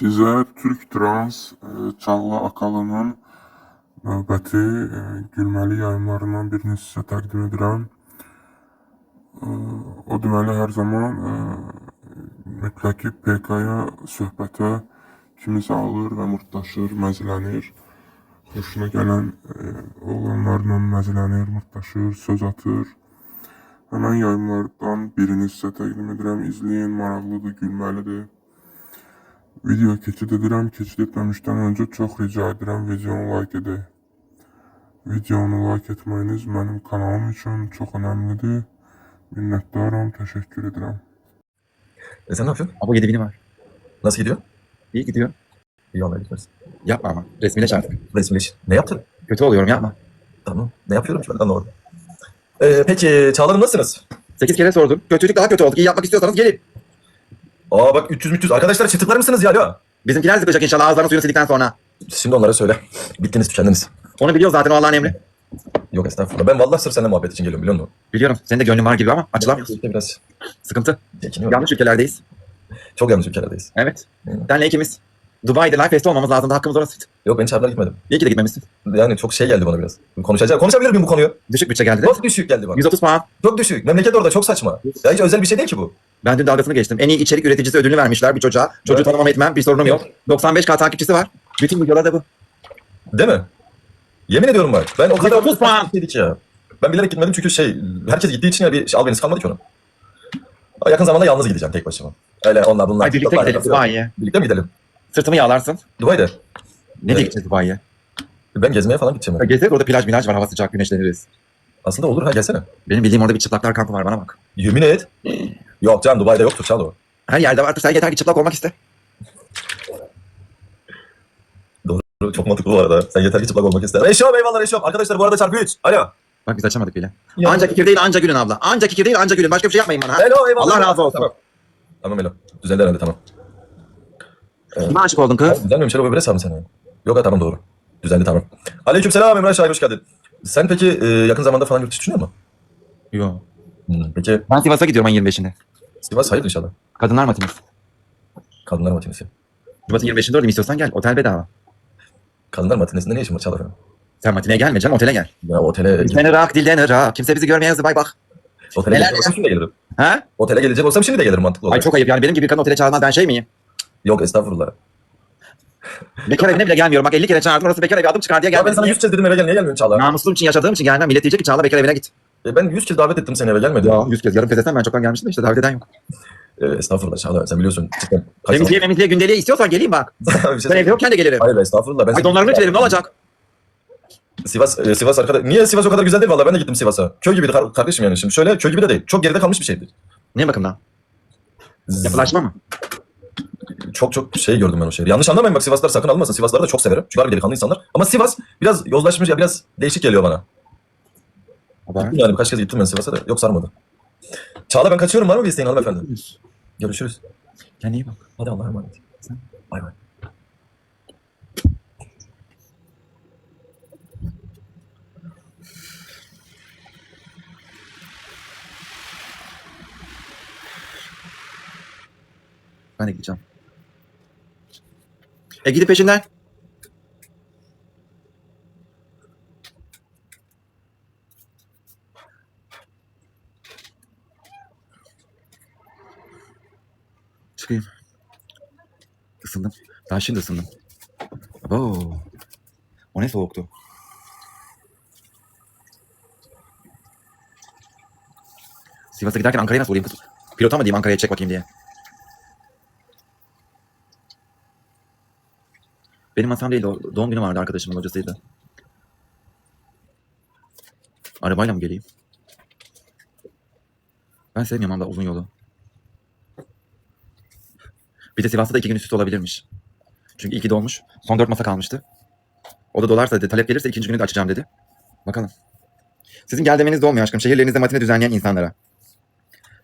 Sizə Türk Trans e, Çağla Akalı'nın növbəti e, gülməli yayımlarından birini sizə təqdim edirəm. E, O deməli hər zaman mütləq ki PK-ya söhbətə kimisə alır və murtdaşır, məzələnir. Xoşuna gələn oğlanlarla məzələnir, murtdaşır, söz atır. Həmən yayımlardan birini sizə təqdim edirəm. İzləyin, maraqlıdır, gülməlidir. Video keçid edirəm. Keçid etməmişdən öncə çox rica edirəm videonu like edək. Videonu like etməyiniz mənim kanalım üçün çox önəmlidir. Minnətdaram, təşəkkür edirəm. E sen ne yapıyorsun? Abo 7000'i var. Nasıl gidiyor? İyi gidiyor. İyi Allah gitmez. Yapma ama. Resmileş artık. Resmileş. Ne yaptın? Kötü oluyorum yapma. Tamam. Ne yapıyorum ki ben anlamadım. Ee, peki Çağlar'ım nasılsınız? 8 kere sordum. Kötülük daha kötü olduk. İyi yapmak istiyorsanız gelin. Aa bak 300 300 arkadaşlar çıtıklar mısınız ya? Alo. Bizimkiler zıplayacak inşallah ağızlarını suyunu sildikten sonra. Şimdi onlara söyle. Bittiniz tükendiniz. Onu biliyor zaten o Allah'ın emri. Yok estağfurullah. Ben vallahi sırf seninle muhabbet için geliyorum biliyor musun? Biliyorum. Senin de gönlün var gibi ama açılamıyorsun. İşte biraz Sıkıntı. çekiniyorum. Yanlış ülkelerdeyiz. Çok yanlış ülkelerdeyiz. Evet. Senle ikimiz. Dubai'de life fest'te olmamız lazımdı. Hakkımız orasıydı. Yok ben çağırdılar gitmedim. İyi ki de gitmemişsin. Yani çok şey geldi bana biraz. Konuşacağım. Konuşabilir miyim bu konuyu? Düşük bütçe geldi. Çok düşük geldi bana. 130 puan. Çok düşük. Memleket orada çok saçma. Ya hiç özel bir şey değil ki bu. Ben dün dalgasını geçtim. En iyi içerik üreticisi ödülünü vermişler bir çocuğa. Çocuğu Evet. tanımam etmem. Bir sorunum yok. 95k takipçisi var. Bütün videolar da bu. Değil mi? Yemin ediyorum bak. Ben o kadar 130 puan. Ya. Ben bilerek gitmedim çünkü şey herkes gittiği için ya bir şey, albenisi kalmadı ki onun. Yakın zamanda yalnız gideceğim tek başıma. Öyle onlar bunlar. Ay birlikte gidelim. Birlikte mi gidelim? Sırtımı yağlarsın. Dubai'de. Ne Evet. diye gideceğiz Dubai'ye? Ben gezmeye falan gideceğim. Ya Gezeriz orada plaj milaj var hava sıcak güneşleniriz. Aslında olur ha gelsene. Benim bildiğim orada bir çıplaklar kampı var bana bak. Yemin et. Yok canım Dubai'de yoktur Çağla Her yerde vardır sen yeter ki çıplak olmak iste. o. Çok mantıklı bu arada. Sen yeter ki çıplak olmak ister. Eşyam eyvallah eşyam. Arkadaşlar bu arada çarpı 3. Alo. Bak biz açamadık bile. Ya. Ancak fikir değil anca gülün abla. Ancak fikir değil anca gülün. Başka bir şey yapmayın bana. Ha? Hello eyvallah. Allah razı olsun. Tamam. Tamam Elo. Düzeldi herhalde tamam. Kime aşık oldun kız? Düzelmemiş Elo öbür hesabı senin. Yok ha tamam doğru. Düzeldi tamam. Aleyküm selam Emrah Şahin hoş geldin. Sen peki e, yakın zamanda falan yurt dışı düşünüyor musun? Yok. Hmm, Peki Ben Sivas'a gidiyorum ayın 25'inde. Sivas hayır inşallah. Kadınlar matinesi. Kadınlar matinesi. Sivas'ın 25'inde oradayım istiyorsan gel. Otel bedava. Kadınlar matinesinde ne işin var Çağla? Sen matineye gelme canım otele gel. Ya otele, Bizden Irak, dilden Irak. Kimse bizi görmeye yazdı bay bak. otele Neler gelecek olsam şimdi de gelirim. Ha? Otele gelecek olsam şimdi de gelirim mantıklı olarak. Ay çok ayıp yani benim gibi bir kadın otele çağırmaz ben şey miyim? Yok estağfurullah. Bekar evine bile gelmiyorum. Bak 50 kere çağırdım orası bekar evi adım çıkar diye Ya ben gelmedim. sana yüz kez dedim eve gel niye gelmiyorsun Çağla? Namuslum için yaşadığım için gelmem. Millet diyecek ki Çağla bekar evine git. E, ben yüz kez davet ettim seni eve gelmedin. Ya 100 kez yarım kez desem ben çoktan gelmiştim de işte davet eden yok. E, estağfurullah Çağla sen biliyorsun. Cidden. Kaç Temizliğe memizliğe gündeliğe istiyorsan geleyim bak. zaman- bir şey Ben evde yokken de gelirim. Hayır estağfurullah. Ben Ay donlarımı içerim ne olacak? Sivas, e, Sivas arkadaş. Niye Sivas o kadar güzel değil valla ben de gittim Sivas'a. Köy gibiydi kar- kardeşim yani şimdi. Şöyle köy gibi de değil. Çok geride kalmış bir şeydi. Ne bakımdan? Z- Yapılaşma mı? Çok çok şey gördüm ben o şehri. Yanlış anlamayın bak Sivaslar sakın alınmasın. Sivasları da çok severim. Çünkü harbi delikanlı insanlar. Ama Sivas biraz yozlaşmış ya biraz değişik geliyor bana. Haber. Gittim yani birkaç kez gittim ben Sivas'a da. Yok sarmadı. Çağla ben kaçıyorum var mı bir isteğin hanımefendi? Görüşürüz. Kendine iyi bak. Hadi Allah'a emanet. Sen? Bay bay. Ben de gideceğim. E gidip peşinden. Çıkayım. Isındım. Daha şimdi ısındım. Oo. O ne soğuktu. Sivas'a giderken Ankara'ya nasıl uğrayayım kız? Pilota mı diyeyim Ankara'ya çek bakayım diye. Benim masam değil o doğum günü vardı arkadaşımın hocasıydı. Arabayla mı geleyim? Ben sevmiyorum abla uzun yolu. Bir de Sivas'ta da iki gün üst olabilirmiş. Çünkü ilki dolmuş. Son dört masa kalmıştı. O da dolarsa dedi talep gelirse ikinci günü de açacağım dedi. Bakalım. Sizin gel demeniz de olmuyor aşkım. Şehirlerinizde matine düzenleyen insanlara.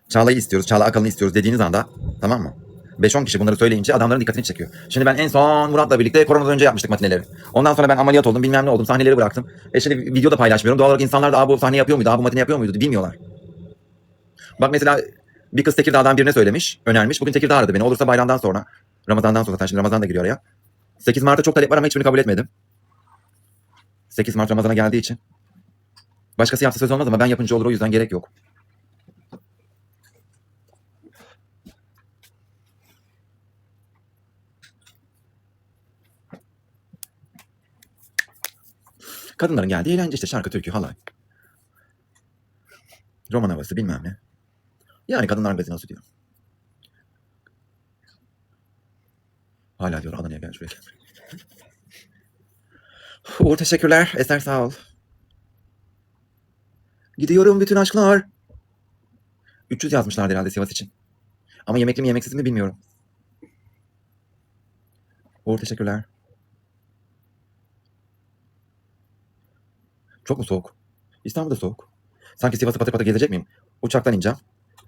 Çağla'yı istiyoruz, Çağla Akalın'ı istiyoruz dediğiniz anda tamam mı? 5-10 kişi bunları söyleyince adamların dikkatini çekiyor. Şimdi ben en son Murat'la birlikte koronadan önce yapmıştık matineleri. Ondan sonra ben ameliyat oldum bilmem ne oldum sahneleri bıraktım. E şimdi video da paylaşmıyorum. Doğal olarak insanlar da "Aa, bu sahne yapıyor muydu, Aa, bu matine yapıyor muydu bilmiyorlar. Bak mesela bir kız Tekirdağ'dan birine söylemiş, önermiş. Bugün Tekirdağ aradı beni. Olursa bayramdan sonra Ramazan'dan sonra zaten şimdi Ramazan da giriyor araya. 8 Mart'ta çok talep var ama hiçbirini kabul etmedim. 8 Mart Ramazan'a geldiği için. Başkası yapsa söz olmaz ama ben yapınca olur o yüzden gerek yok. Kadınların geldiği eğlence işte şarkı, türkü, halay. Roman havası bilmem ne. Yani kadınlar gazinosu diyor. Hala diyor Adana'ya gel şuraya. Uğur teşekkürler. Eser sağ ol. Gidiyorum bütün aşklar. 300 yazmışlardı herhalde Sivas için. Ama yemekli mi yemeksiz mi bilmiyorum. Uğur teşekkürler. Çok mu soğuk? İstanbul'da soğuk. Sanki Sivas'a pata pata gezecek miyim? Uçaktan ineceğim.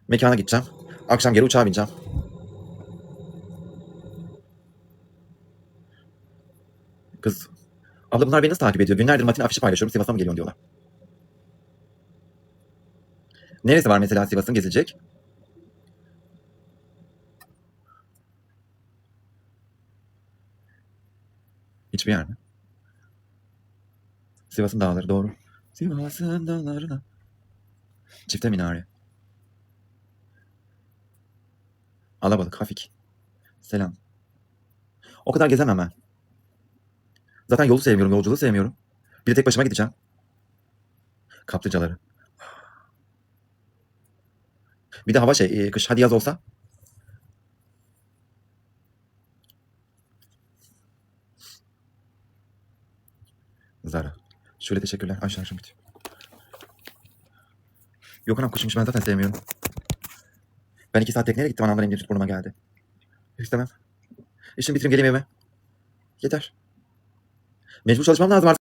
Mekana gideceğim. Akşam geri uçağa bineceğim. Kız. Abla bunlar beni nasıl takip ediyor? Günlerdir Matin afişi paylaşıyorum. Sivas'a mı geliyorsun diyorlar. Neresi var mesela Sivas'ın gezilecek? Hiçbir yer mi? Sivas'ın dağları doğru. Sivas'ın dağlarına. Çifte minare. Alabalık, Hafik. Selam. O kadar gezemem ben. Zaten yolu sevmiyorum, yolculuğu sevmiyorum. Bir de tek başıma gideceğim. Kaplıcaları. Bir de hava şey, e, kış hadi yaz olsa. Zara. Şöyle teşekkürler. Ayşe Ayşe bitiyor. Yok anam kuşmuş ben zaten sevmiyorum. Ben iki saat tekneyle gittim anamdan emniyet burnuma geldi. İstemem. İşimi bitireyim geleyim evime. Yeter. Mecbur çalışmam lazım artık.